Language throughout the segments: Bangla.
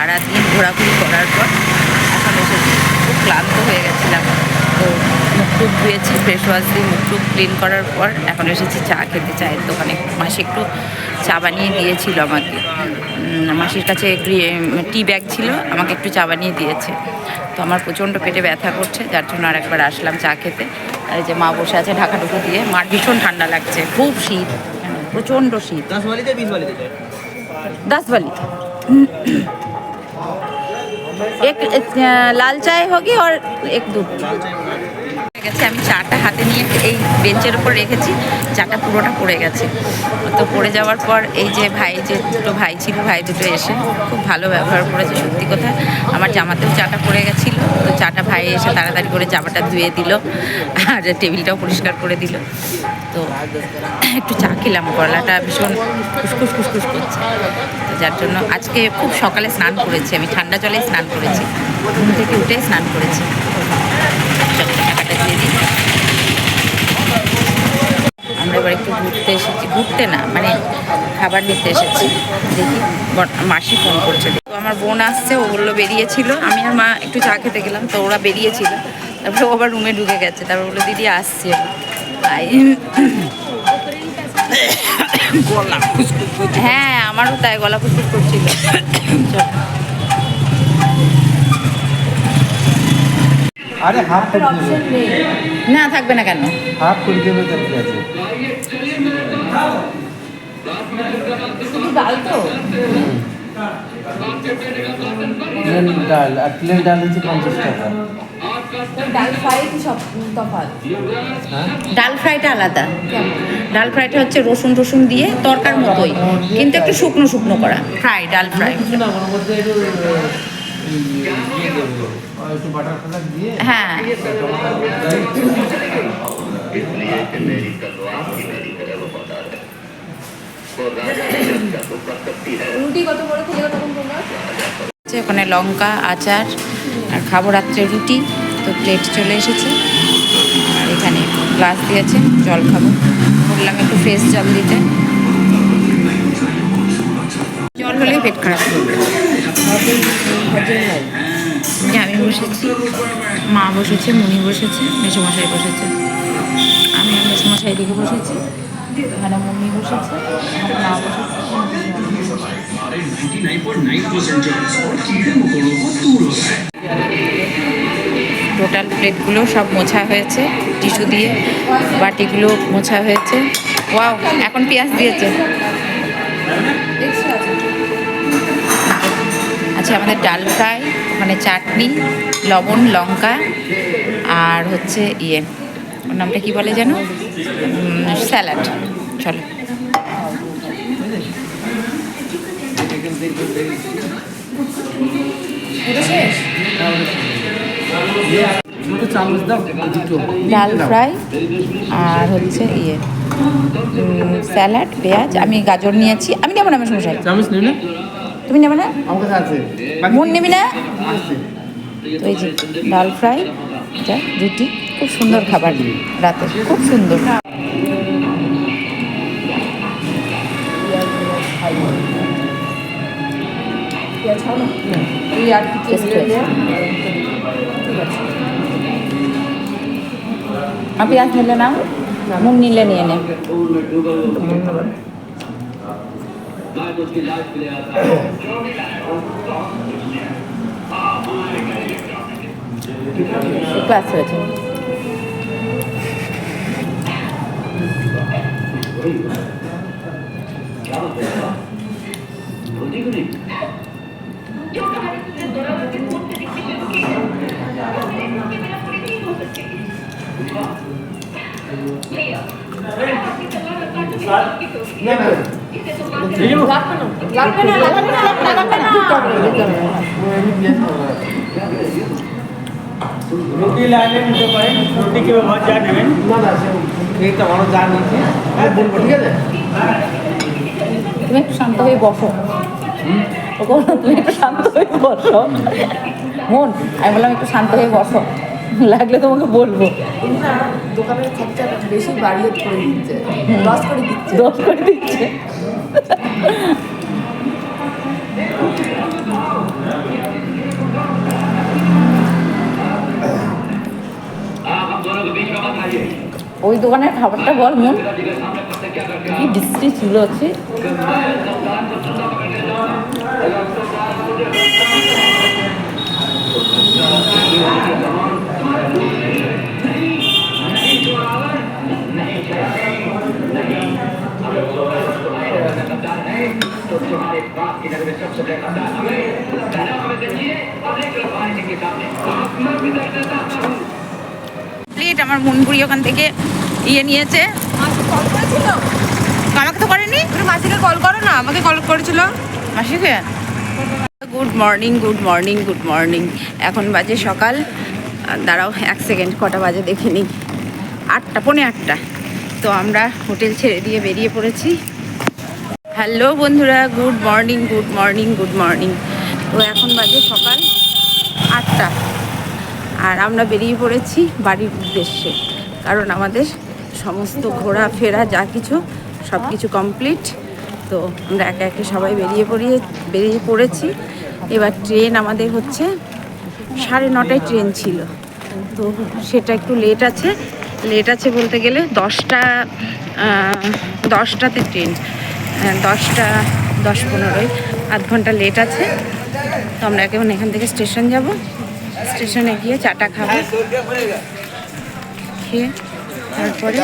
সারাদিন ঘোরাঘুরি করার পর এখন এসেছি। খুব ক্লান্ত হয়ে গেছিলাম। তো মুখ টুক ধুয়েছি ফ্রেশ ওয়াশ দিয়ে মুখ টুক ক্লিন করার পর এখন এসেছি চা খেতে চায়ের দোকানে। মাসি একটু চা বানিয়ে দিয়েছিল আমাকে। মাসির কাছে টি ব্যাগ ছিল আমাকে একটু চা বানিয়ে দিয়েছে। তো আমার প্রচণ্ড পেটে ব্যথা করছে যার জন্য আর একবার আসলাম চা খেতে। আর এই যে মা বসে আছে ঢাকা ঢুকু দিয়ে মার ভীষণ ঠান্ডা লাগছে খুব শীত প্রচণ্ড শীত। दस एक एक, अ, लाल चाय होगी और एक दूध গেছে। আমি চাটা হাতে নিয়ে এই বেঞ্চের উপর রেখেছি চাটা পুরোটা পড়ে গেছে। তো পড়ে যাওয়ার পর এই যে ভাই, যে দুটো ভাই ছিল, ভাই দুটো এসে খুব ভালো ব্যবহার করেছে, সত্যি কথা। আমার জামাতেও চাটা পড়ে গেছিল। তো চাটা ভাই এসে তাড়াতাড়ি করে জামাটা ধুয়ে দিল, আর টেবিলটাও পরিষ্কার করে দিল। তো একটু চা খেলাম, গলাটা ভীষণ খুসখুস খুসখুস করছে। তো যার জন্য আজকে খুব সকালে স্নান করেছি, আমি ঠান্ডা জলে স্নান করেছি। ঘুম থেকে উঠে স্নান করেছি। চলো, টাকাটা দিয়ে দিই আমরা এবার একটু ঘুরতে এসেছি। ঘুরতে না মানে খাবার নিতে এসেছি। দেখি মাসি ফোন করছে। তো আমার বোন আসছে ও বলল বেরিয়েছিল। আমি আর মা একটু চা খেতে গেলাম তো ওরা বেরিয়েছিল। তারপরে ও আবার রুমে ঢুকে গেছে। তারপর বলল দিদি আসছে তাই। হ্যাঁ আমারও তাই গলা খুসখুস করছিল। চল। আরে হাফ করে দেবে না থাকবে না কেন? হাফ করে দেবে তো ঠিক আছে ডাল তো? প্লেন ডাল আর প্লেন ডাল হচ্ছে পঞ্চাশ টাকা। ডাল ফ্রাই সব তফাৎ? হ্যাঁ? ডাল ফ্রাইটা আলাদা। ডাল ফ্রাইটা হচ্ছে রসুন টসুন দিয়ে তরকার মতোই কিন্তু একটু শুকনো শুকনো করা ফ্রাই ডাল ফ্রাই। হ্যাঁ। ওখানে লঙ্কা, আচার, আর খাব রাত্রে রুটি, তো প্লেট চলে এসেছে। আর এখানে গ্লাস দিয়েছে, জল খাব। বললাম একটু ফ্রেশ জল দিতে। জল হলেই পেট খারাপ। করবে আমি বসেছি, মা বসেছে, মুনি বসেছে মেসোমশাই বসেছে। আমি মেসোমশাই দিকে বসেছি, এখানে মুন্নি বসেছে মা বসেছে, টোটাল প্লেটগুলো সব মোছা হয়েছে, টিস্যু দিয়ে, বাটিগুলো মোছা হয়েছে। ওয়াও, এখন পেঁয়াজ দিয়েছে। আচ্ছা আমাদের ডাল ফ্রাই মানে চাটনি, লবণ, লঙ্কা আর হচ্ছে ইয়ে। ওর নামটা কি বলে যেন? স্যালাড। চলো। ডাল ফ্রাই আর হচ্ছে ইয়ে। স্যালাড, পেঁয়াজ, আমি গাজর নিয়েছি। আমি নেব না আমার সমস্যা চামচ না। তুমি নেবে না? মন নেবি না? এই যে ডাল ফ্রাই এটা রুটি খুব সুন্দর খাবার রাতে খুব সুন্দর। না। আর পেঁয়াজ নিলে নাও মুগ নিলে নিয়ে নে। ধন্যবাদ। ক্লাস হয়েছে লাগবে না লাগবে না লাগবে না লাগবে না রুটি লাগলে নিতে পারেন। রুটি কি ব্যবহার যা নেবেন। না না সে এই তো আমার যা নিয়েছি। বলব ঠিক আছে? তুমি একটু শান্ত হয়ে বসো। তুমি একটু শান্ত হয়ে বসো। মন আমি বললাম একটু শান্ত হয়ে বসো। লাগলে তোমাকে বলব। বেশি দিচ্ছে। ওই দোকানের খাবারটা বল মন। কি বৃষ্টি ছিল আছে। Thank you. প্লেট আমার মনপুরি ওখান থেকে ইয়ে নিয়েছে। কল করেছিল? আমাকে তো করেনি? তুমি মাসিকে কল করো না আমাকে কল করেছিল। মাসিকে? Good morning good morning good morning এখন বাজে সকাল। দাঁড়াও এক সেকেন্ড কটা বাজে দেখে নিই। আটটা পৌনে আটটা। তো আমরা হোটেল ছেড়ে দিয়ে বেরিয়ে পড়েছি। হ্যালো বন্ধুরা, good morning good morning good morning. তো এখন বাজে সকাল আটটা। আর আমরা বেরিয়ে পড়েছি বাড়ির উদ্দেশ্যে, কারণ আমাদের সমস্ত ঘোরাফেরা যা কিছু, সব কিছু কমপ্লিট। তো আমরা একে একে সবাই বেরিয়ে পড়িয়ে, বেরিয়ে পড়েছি। এবার ট্রেন আমাদের হচ্ছে সাড়ে নটায় ট্রেন ছিল। তো সেটা একটু লেট আছে। লেট আছে বলতে গেলে দশটা দশটাতে ট্রেন দশটা দশ পনেরোয় আধ ঘণ্টা লেট আছে। তো আমরা এখন এখান থেকে স্টেশন যাব। স্টেশনে গিয়ে চাটা খাব খেয়ে তারপরে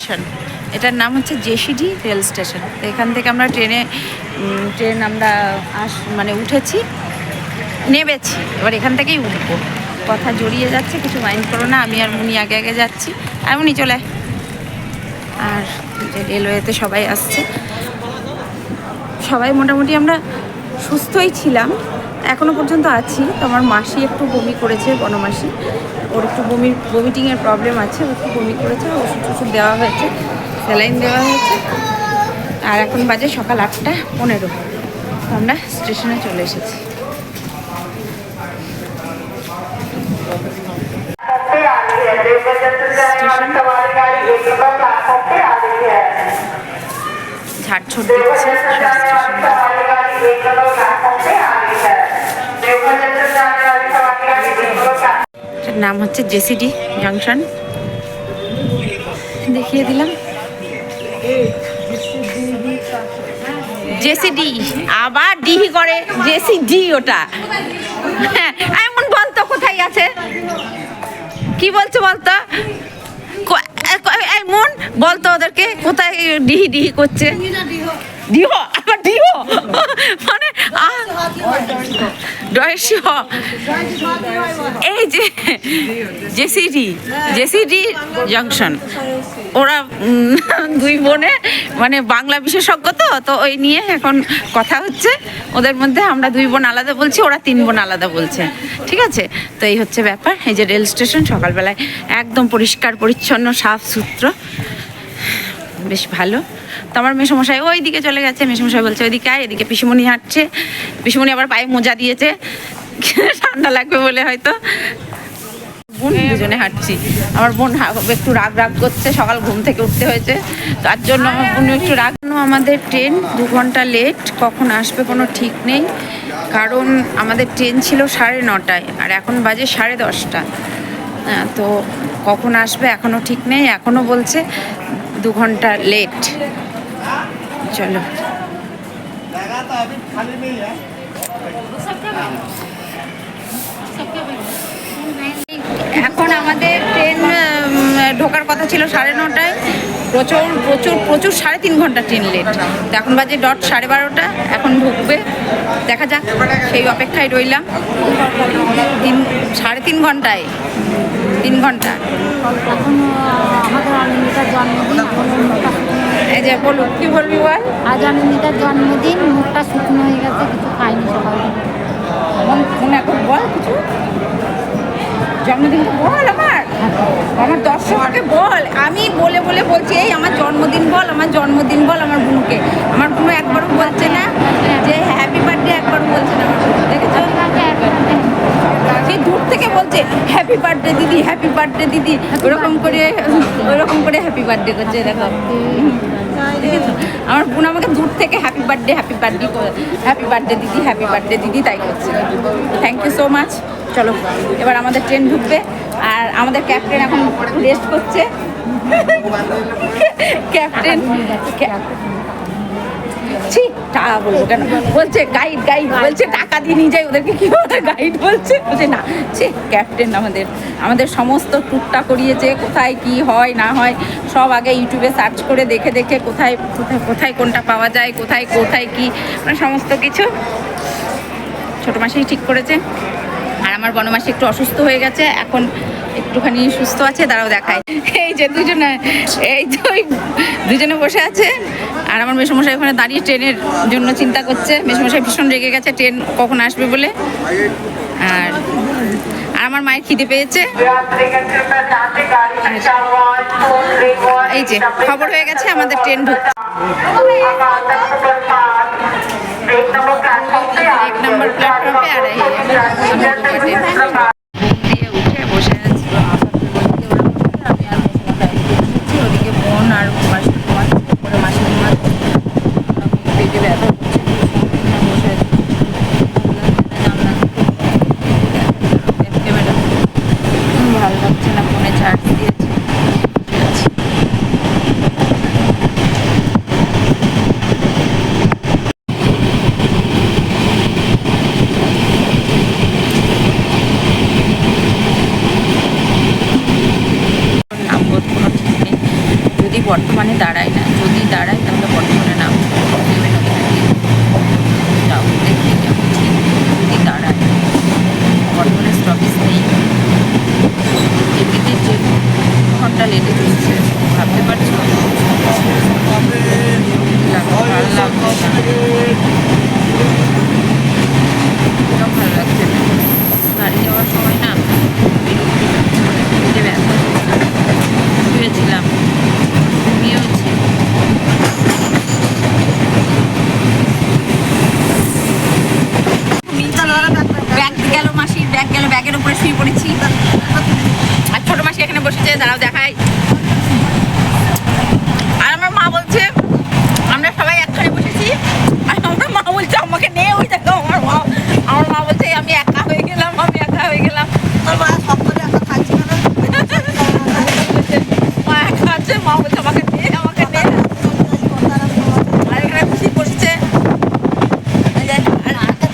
স্টেশন এটার নাম হচ্ছে জেসিডি রেল স্টেশন। এখান থেকে আমরা ট্রেনে ট্রেন আমরা আস মানে উঠেছি নেবেছি এবার এখান থেকেই উঠবো। কথা জড়িয়ে যাচ্ছে, কিছু মাইন্ড করো না, আমি আর মুনি আগে আগে যাচ্ছি। আর মুনি চলে। আর রেলওয়েতে সবাই আসছে। সবাই মোটামুটি আমরা সুস্থই ছিলাম। এখনও পর্যন্ত আছি। তো আমার মাসি একটু বমি করেছে, বনমাসি। ওর একটু বমি বমিটিংয়ের প্রবলেম আছে। ও একটু বমি করেছে ওষুধ টষুধ দেওয়া হয়েছে। স্যালাইন দেওয়া হয়েছে। আর এখন বাজে সকাল আটটা পনেরো। আমরা স্টেশনে চলে এসেছি। ঝাড়ঝুট দিচ্ছে নাম হচ্ছে জেসিডি জাংশন। দেখিয়ে দিলাম। জেসিডি আবার ডিহি করে জেসিডি ওটা। হ্যাঁ এমন বলতো কোথায় আছে? কি বলছো বলতো? এমন বলতো ওদেরকে কোথায় ডিহি ডিহি। করছে ডিহ? আবার ডিহ? মানে এই যে জেসিডি জেসিডি জাংশন। ওরা দুই বোনে মানে বাংলা বিশেষজ্ঞ তো তো ওই নিয়ে এখন কথা হচ্ছে। ওদের মধ্যে আমরা দুই বোন আলাদা বলছি, ওরা তিন বোন আলাদা বলছে। ঠিক আছে? তো এই হচ্ছে ব্যাপার। এই যে রেল স্টেশন, সকালবেলায় একদম পরিষ্কার, পরিচ্ছন্ন, সাফ, সুত্র। বেশ ভালো। তো আমার মেসমশাই ওই দিকে চলে গেছে, মেসমশাই বলছে, ওইদিকে আয়, এদিকে পিসিমণি হাঁটছে। পিসিমণি আবার পায়ে মোজা দিয়েছে। ঠান্ডা লাগবে বলে হয়তো। বোন, দুজনে হাঁটছি। আমার বোন একটু রাগ রাগ করছে, সকাল ঘুম থেকে উঠতে হয়েছে। তার জন্য আমার বোন একটু রাগ আমাদের ট্রেন দু ঘণ্টা লেট কখন আসবে কোনো ঠিক নেই। কারণ আমাদের ট্রেন ছিল সাড়ে নটায়, আর এখন বাজে সাড়ে দশটা। তো কখন আসবে এখনও ঠিক নেই। এখনও বলছে দু ঘণ্টা লেট চলো। এখন আমাদের ট্রেন ঢোকার কথা ছিল সাড়ে নটায়। প্রচুর প্রচুর প্রচুর সাড়ে তিন ঘণ্টা ট্রেন লেট এখন বাজে ডট সাড়ে বারোটা। এখন ঢুকবে। দেখা যাক, সেই অপেক্ষায় রইলাম। সাড়ে তিন ঘন্টায়। তিন ঘণ্টা। এই যে বলুক কি বলবি বল? আজ অনিন্দিতার জন্মদিন মুখটা শুকনো হয়ে গেছে কিছু খাইনি সকাল থেকে। এখন বল কিছু। জন্মদিন বল আমার। আমার দর্শককে বল। আমি বলে বলে বলছি এই আমার জন্মদিন বল আমার জন্মদিন বল আমার বুনুকে। আমার বুনু একবারও বলছে না যে হ্যাপি বার্থডে একবারও বলছে না। আমার দেখেছ সেই দূর থেকে বলছে হ্যাপি বার্থডে দিদি হ্যাপি বার্থডে দিদি। ওরকম করে ওরকম করে হ্যাপি বার্থডে করছে দেখো। আমার বোন আমাকে দূর থেকে happy birthday happy birthday happy birthday দিদি হ্যাপি বার্থডে দিদি তাই করছে। থ্যাংক ইউ সো মাচ চলো এবার আমাদের ট্রেন ঢুকবে। আর আমাদের ক্যাপ্টেন এখন রেস্ট করছে। ক্যাপ্টেন ছি, টাকা বলব কেন? বলছে গাইড গাইড বলছে, টাকা দিয়ে নিয়ে যাই। ওদেরকে কি বলে? গাইড বলছে। বলছে, না। ছি ক্যাপ্টেন আমাদের আমাদের সমস্ত টুকটা করিয়েছে, কোথায় কি হয়, না হয়, সব আগে ইউটিউবে সার্চ করে দেখে দেখে কোথায় কোথায় কোথায় কোনটা পাওয়া যায়, কোথায় কোথায় কি মানে সমস্ত কিছু। ছোটো মাসেই ঠিক করেছে। আর আমার বনমাসি একটু অসুস্থ হয়ে গেছে। এখন একটুখানি সুস্থ আছে তারাও দেখায় এই যে দুজনে, এই ওই দুজনে বসে আছে, আর আমার মেসমশাই ওখানে দাঁড়িয়ে ট্রেনের জন্য চিন্তা করছে। মেসমশাই ভীষণ রেগে গেছে, ট্রেন কখন আসবে বলে। আর আর আমার মায়ের খিদে পেয়েছে। এই যে, খবর হয়ে গেছে আমাদের ট্রেন ঢুকছে এক নম্বর প্ল্যাটফর্মে আর এই আমার দুটো ট্রেন দিয়ে উঠে বসে আছি আমি আর বসে ওদিকে বোন আর মাসি তোমার করে মাসি তোমার পেটে ব্যথা করছে বসে আছি ক্যামেরা ভালো লাগছে না ফোনে চার্জ দিয়েছি বসে আছি। নামবো কোনো ঠিক নেই যদি বর্তমানে দাঁড়ায় না যদি দাঁড়ায় তাহলে বর্তমানে নাম নেমে নেবে যাও দেখি কেমন ঠিক যদি দাঁড়ায় বর্তমানে স্টপেজ নেই এমনিতে যে ঘণ্টা লেটে চলছে ভাবতে পারছ দেখো, ভালো লাগছে না। একদম ভালো লাগছে না গাড়ি যাওয়ার সময় না বিরক্তি লাগছে মানে পেটে ব্যথা শুয়েছিলাম ঘুমিয়েওছি ব্যাগ গেল মাসির ব্যাগ গেল ব্যাগের উপরে শুয়ে পড়েছি আর ছোট মাসি এখানে বসেছে দাঁড়াও দেখাই আর আমার মা বলছে আমরা সবাই একখানে বসেছি আর আমার মা বলছে আমাকে নে ওই দেখো আমার মা আমার মা বলছে আমি একা হয়ে গেলাম আমি একা হয়ে গেলাম মা একা আছে মা বলছে আমাকে নে আমাকে নে আর এখানে খুশি বসছে এই যে, আর আছে,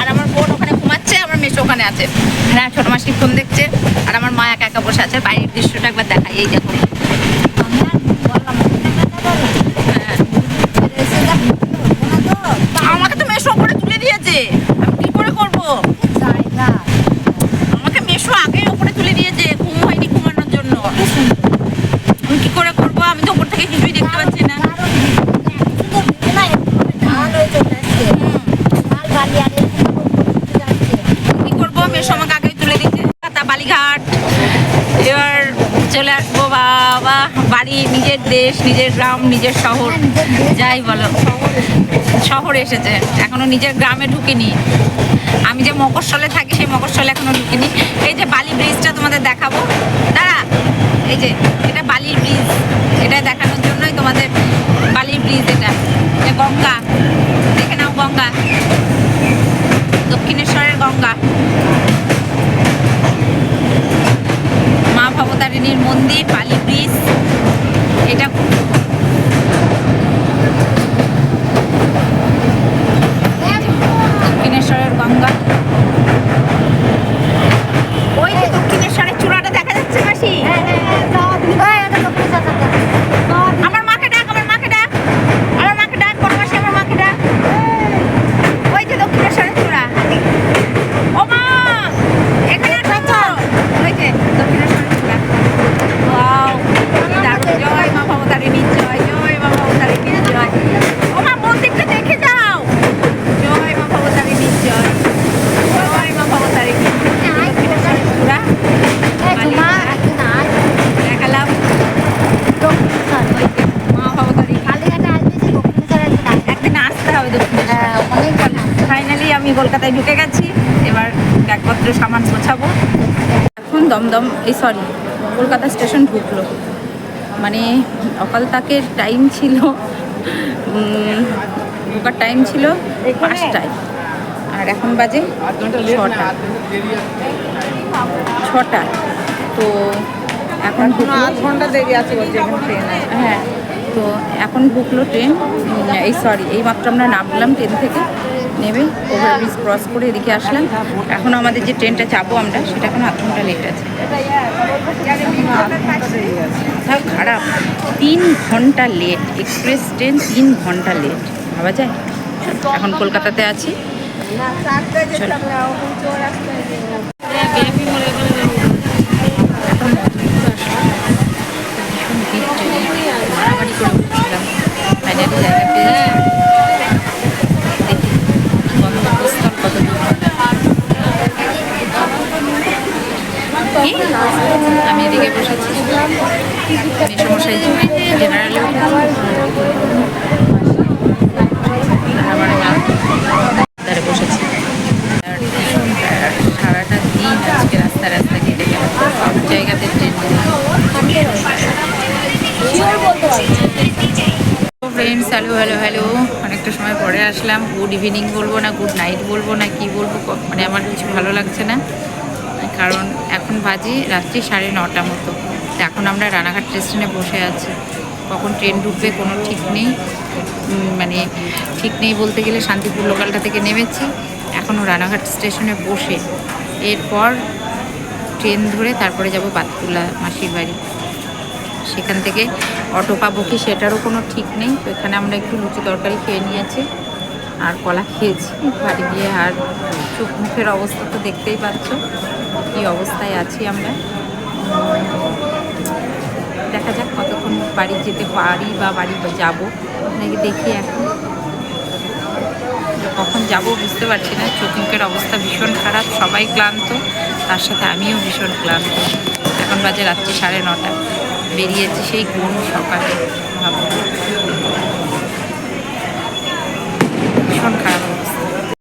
আর আমার বোন ওখানে ঘুমাচ্ছে আমার মেশো ওখানে আছে হ্যাঁ ছোট মাসি ফোন দেখছে আর আমার মা একা একা বসে আছে বাইরের দৃশ্যটা একবার দেখাই এই দেখো হ্যাঁ। আমাকে তো মেশো ওপরে তুলে দিয়েছে আমি কি করে করব আমাকে মেশো আগে ওপরে তুলে দিয়েছে ঘুম হয়নি ঘুমানোর জন্য আমি কি করে করব আমি তো ওপর থেকে কিছুই দেখতে পাচ্ছি না কি করব মেশো আমাকে আগে তুলে দিয়েছে তা বালিঘাট এবার চলে আসব বাবা, বাড়ি, নিজের দেশ, নিজের গ্রাম, নিজের শহর, যাই বলো। শহর এসেছে। এখনও নিজের গ্রামে ঢুকিনি। আমি যে মকরস্থলে থাকি, সেই মকরস্থলে এখনও ঢুকিনি। এই যে বালি ব্রিজটা তোমাদের দেখাবো। দাঁড়া, এই যে, এটা বালির ব্রিজ এটা দেখানোর জন্যই তোমাদের বালির ব্রিজ এটা। গঙ্গা। দেখে নাও গঙ্গা। দক্ষিণেশ্বরের গঙ্গা মা ভবতারিণীর মন্দির বালি ব্রিজ এটা দক্ষিণেশ্বরের গঙ্গা ওই যে দক্ষিণেশ্বরের চূড়াটা দেখা যাচ্ছে মাসি আমার মাকে ডাক আমার মাকে ডাক আমার মাকে ডাক বড় মাসি আমার মাকে ডাক ওই যে দক্ষিণেশ্বরের চূড়া ও মা এখানে আসো ওই যে দক্ষিণেশ্বরের চূড়া ওয়াও আমি কলকাতায় ঢুকে গেছি। এবার ব্যাগপত্র সামান গোছাবো। এখন দমদম এই সরি কলকাতা স্টেশন ঢুকলো। মানে অকাল তাকের টাইম ছিল ঢোকার টাইম ছিল পাঁচটায়। আর এখন বাজে ছটা। ছটা। তো এখন আধ ঘণ্টা দেরি আছে ট্রেন হ্যাঁ তো এখন ঢুকলো ট্রেন এই সরি এই মাত্র আমরা নামলাম ট্রেন থেকে। নেমে ওভারব্রিজ ক্রস করে এদিকে আসলাম এখন আমাদের যে ট্রেনটা চাপবো আমরা সেটা এখন আধ ঘণ্টা লেট আছে খারাপ তিন ঘণ্টা লেট এক্সপ্রেস ট্রেন তিন ঘণ্টা লেট ভাবা যায় এখন কলকাতাতে আছি। মারামারি করে উঠছিলাম ফাইনালি দিন আজকে সব জায়গাতে ফ্রেন্ডস হ্যালো হ্যালো হ্যালো অনেকটা সময় পরে আসলাম। গুড ইভিনিং বলব না গুড নাইট বলব না, কি বলব মানে আমার কিছু ভালো লাগছে না। কারণ এখন বাজে রাত্রি সাড়ে নটা মতো। তো এখন আমরা রানাঘাট স্টেশনে বসে আছি। কখন ট্রেন ঢুকবে কোনো ঠিক নেই। মানে ঠিক নেই বলতে গেলে শান্তিপুর লোকালটা থেকে নেমেছি। এখনও রানাঘাট স্টেশনে বসে। এরপর ট্রেন ধরে তারপরে যাব বাতকুলা মাসির বাড়ি। সেখান থেকে অটো পাবো কি সেটারও কোনো ঠিক নেই। তো এখানে আমরা একটু লুচি তরকারি খেয়ে নিয়েছি আর কলা খেয়েছি। বাড়ি গিয়ে আর চোখ মুখের অবস্থা তো দেখতেই পাচ্ছ। কী অবস্থায় আছি আমরা। দেখা যাক কতক্ষণ বাড়ি যেতে পারি বা বাড়ি যাব। নাকি দেখি এখন। কখন যাব বুঝতে পারছি না। চোখ অবস্থা ভীষণ খারাপ, সবাই ক্লান্ত, তার সাথে আমিও ভীষণ ক্লান্ত। এখন বাজে রাত্রি সাড়ে নটা। বেরিয়েছি সেই কোন সকালে। ভাবো ভীষণ খারাপ